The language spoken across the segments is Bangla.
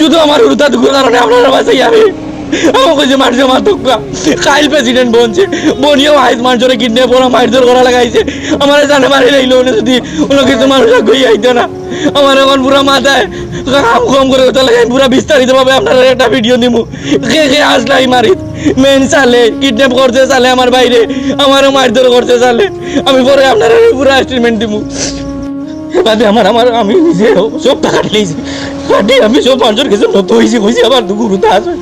শুধু আমার দুঃখের কারণে আপনারা বাঁচাই আমি। আমার মারধর যদি কিছু আমার কম করে ভিডিও দিমু কে কে আসলাই মারি? মেন চালে, কিডন্যাপ করতে চালে আমার বাইরে। আমারও মারধর করতে চালে। আমি পরে আপনারা পুরা স্টেটমেন্ট দিমু। এবারে আমার আমার, আমি নিজে সব টাকা ঢেলেছি কাটি আমি সব মানুষের কিছু নত হয়েছি, কইছি আমার গুরুতা আছে।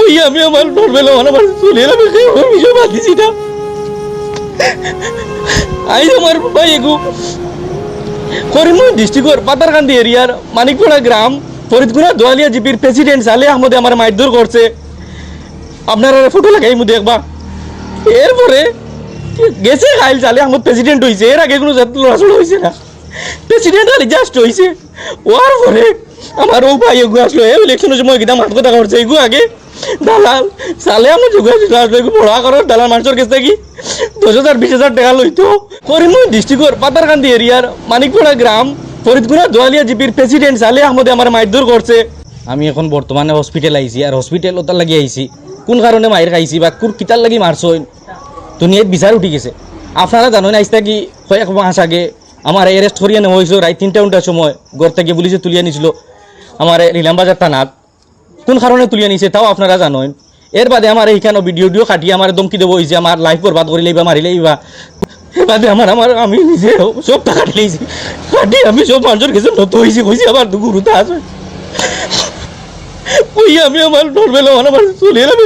ওই আমি আমার নর্মেল আমার চলে এলাম আমি সব বাঁধিছি না আই আমার ভাই এগু। করিমগঞ্জ ডিস্ট্রিক্টর পাতারকান্দি এরিয়ার মানিকপাড়া গ্রাম ফরিদগুনা দোয়ালিয়া জিপির প্রেসিডেন্ট সালে আহমদে আমার মারধর করছে। আপনারা ফটো লাগাই মু দেখবা এরপরে গেছে? খাইল চালে আমার প্রেসিডেন্ট হয়েছে এর আগে কোনো লড়াচড়া হয়েছে না। প্রেসিডেন্ট খালি জাস্ট হয়েছে ওয়ার পরে আমার ও ভাই এগু আসলো। এই ইলেকশনের সময় গীতা মাত কথা করছে এগু আগে? দালাল সালে আমার যোগ আসলো এগু পড়া করার দালাল মানুষের কাছ থেকে দশ হাজার, বিশ হাজার টাকা লইতো। করিমগঞ্জ ডিস্ট্রিক্টর পাতারকান্দি এরিয়ার মানিকপাড়া গ্রাম ফরিদগুনা দোয়ালিয়া জিপির প্রেসিডেন্ট সালে আহমদে আমার মারধর করছে। আমি এখন বর্তমানে হসপিটাল আইছি, আর হসপিটাল ওটার লাগি আইছি। কোন কারণে মায়ের খাইছি বা কোন কিতার লাগি মারছই দুনিয়াত বিচার উঠি গেছে। আপনারা জানেন আইসটা কি কয়েক মাস আগে আমার এরেস্ট করিয়ে নেওয়া হয়েছিল রাত তিনটা উনটার সময় ঘর থেকে পুলিশে তুলিয়ে নিছিল আমার নীলামবাজার থানাত। কোন কারণে তুলিয়ে নিছে তাও আপনারা জানেন। এর বাদে আমার এইখানে ভিডিও ভিডিও কাটিয়ে আমার দমকি দেবো হয়েছে আমার লাইফ বরবাদ করে লইবা মারি লইবা। বাদে আমার আমার আমি নিজে সব টাকা ঢেলেছি কাটি আমি সব মানুষের কিছু নত হয়েছি কইছি আমার গুরুতা আছে। ওই আমি আমার নর্মেল আমার চলে এলাম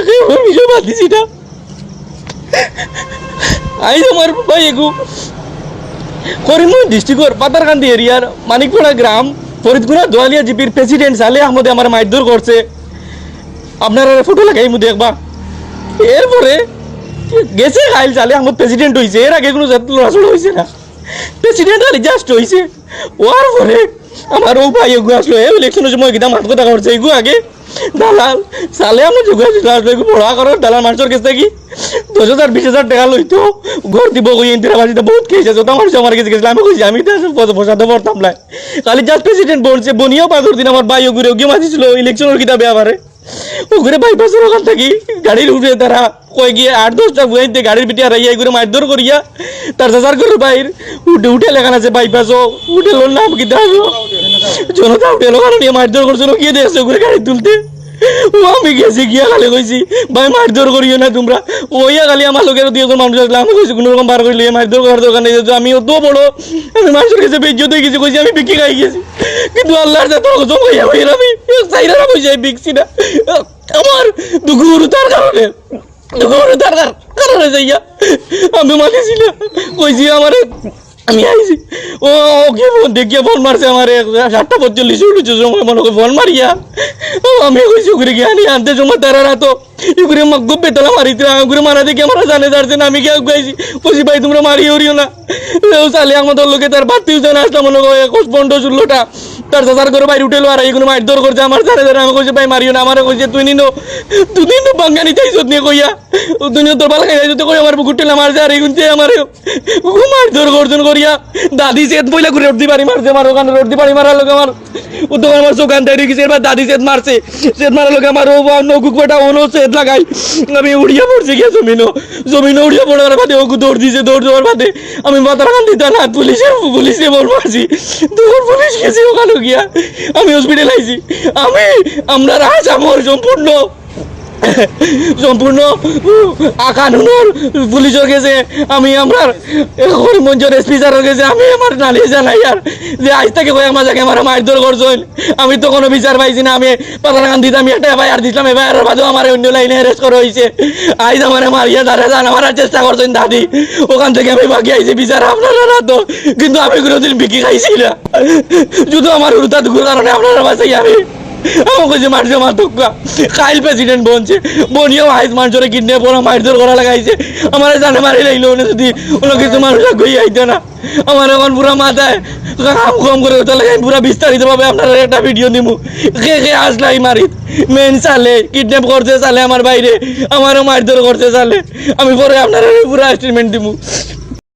সব বাঁধিছি না। আই আমার ভাই এগু করিমগঞ্জ ডিস্ট্রিক্টর পাতারকান্দি এরিয়ার মানিকপাড়া গ্রাম ফরিদগুনা দোয়ালিয়া জিপির প্রেসিডেন্ট সালে আহমদে আমার মারধর করছে আপনারা ফটো লাগাই মু দেখবা এরপরে গেছে খাইল চালে আমার প্রেসিডেন্ট হয়েছে এর আগে কোনো লড়াচড়া হয়েছে না। প্রেসিডেন্ট খালি জাস্ট হয়েছে ওয়ার পরে আমার ও ভাই এগু আসলো, এই ইলেকশনের সময় গীতা মাত কথা করছে? এগু আগে? দালাল, সালে আমার যোগ আসলো এগু বড়া করার দালাল মানুষের কাছ কি দশ হাজার, বিশ হাজার টাকা লইতো ঘর দিব কই ইন্দিরা বাড়িতে বহুত খেয়েছে যত মানুষ আমার কাছে গেছিল, আমি কইছি, আমি বসাতে পারতাম না খালি জাস্ট প্রেসিডেন্ট বলছে বনিয়াও পাথর দিন আমার ভাই ওগুলো ওকে মাঝিছিল ইলেকশনের কিতাবে আবারে। ওগুলো বাইপাসের ওখান থেকে গাড়ির উঠে তারা কয়ে গিয়ে আট দশটা বুয়াইতে গাড়ির পিঠে আর এগুলো মারধর করিয়া তার চাচার করে বাইর উঠে উঠে লেখান আছে বাইপাসও উঠে লোন নাম কি আসো জনতা উঠে লোকানো নিয়ে মারধর করছিল গিয়ে দিয়েছে ওগুলো গাড়ি তুলতে। আমি গেছি, গিয়া খালি কইছি, ভাই মারধর করিও না তোমরা। ওইয়া খালি আমার লোকের মানুষ আসলে আমি কইছি, কোনো রকম বার মারধর করার আমি অত বড়, আমি মানুষের কাছে গেছি, কইছি, আমি বিক্রি খাই গেছি। কিন্তু আল্লাহর সাথে কসম হইয়া হইয়া আমি চাইরা না কইছি বিকছি না। আমার তার কারণে তার কারণে যাইয়া আমি মানিছি না। কইছি, আমার আমি আইছি। ও ওকে ফোন দেখিয়া ফোন মারছে আমার। সাতটা পঁয়তাল্লিশ উঠেছে সময় মনে ফোন মারিয়া। ও, আমি কইছি ওগুলো গিয়ে আনি, আনতে সময় তারা রাতো। এগুলো মাক গুব্বে তোলা মারিতে ওগুলো মারা দেখে আমরা জানে যাচ্ছে না আমি কে গাইছি কইছি, ভাই, তোমরা মারি উড়িও না। ও, চালে আমাদের লোকে তার বাড়তি জানে আসলাম মনে করে একুশ পনেরো ষোলোটা তার চাচার করে বাইরে উঠেলো আর এইগুলো মারধর করছে। আমার জানে জানে, আমি কইছি, ভাই, মারিও না। আমার কইছে, তুই নিনো তুই নিনো, বাঙ্গানি চাইছ নিয়ে কইয়া। তুই তোর বাল খাই যাইছো কই? আমার বুকুটেলা মারছে, আর এইগুলো আমার মারধর গর্জন করিয়া। দাদি সেত বইলা করে রোড পারি মারছে, আমার ওখানে রোড পারি মারার লোক আমার। ও দোকান আমার দোকান তৈরি গেছে এবার দাদি সেত মারছে। সেত মারার লোক আমার, ও নৌকুক বেটা ওনো সেত লাগাই আমি উড়িয়া পড়ছি গিয়া জমিনো জমিনো উড়িয়া পড়ার বাদে ওকে দৌড় দিছে, দৌড় দেওয়ার বাদে আমি মাথার কান দিতে না, পুলিশের পুলিশে বল মারছি। দৌড় পুলিশ গেছি ওখানে গিয়া। আমি হসপিটাল আইছি। আমি আমরা রাজ আমার সম্পূর্ণ সম্পূর্ণ আকানুনোর পুলিশও গেছে। আমি আমার হরিমঞ্জর এসপি স্যারও গেছে। আমি আমার নালিয়ে জানাই আর যে আজ থেকে কয়েক মাস আগে আমার মারধর করছেন। আমি তো কোনো বিচার পাইছি না। আমি পাতারাগান দিতাম আমি একটা এফআইআর দিছিলাম। এফআইআর বাদেও আমার অন্য লাইনে অ্যারেস্ট করা হয়েছে। আজ আমার মারিয়া দাঁড়া জান আমার চেষ্টা করছেন দাদি। ওখান থেকে আমি বাকি আইছি বিচার। আপনারা না তো, কিন্তু আমি কোনোদিন বিকি খাইছি না। শুধু আমার দুঃখের কারণে আপনারা বাঁচাই আমি। আমাকে যে মারছে আমার তোকা কাইল প্রেসিডেন্ট বনছে। বনিও হাইজ মানুষের কিডনে বড় মারধর করা লাগাইছে। আমার জানে মারি লাইলো উনি যদি অন্য কিছু মানুষ গই আইতো না। আমার এখন পুরা মাথায় কাম কম করে ওটা লাগাই, পুরা বিস্তারিত ভাবে আপনারা একটা ভিডিও দিমু। কে কে আসলাই মারি মেন চালে, কিডন্যাপ করছে চালে আমার বাইরে, আমারও মারধর করছে চালে। আমি পরে আপনারা পুরা স্টেটমেন্ট দিমু।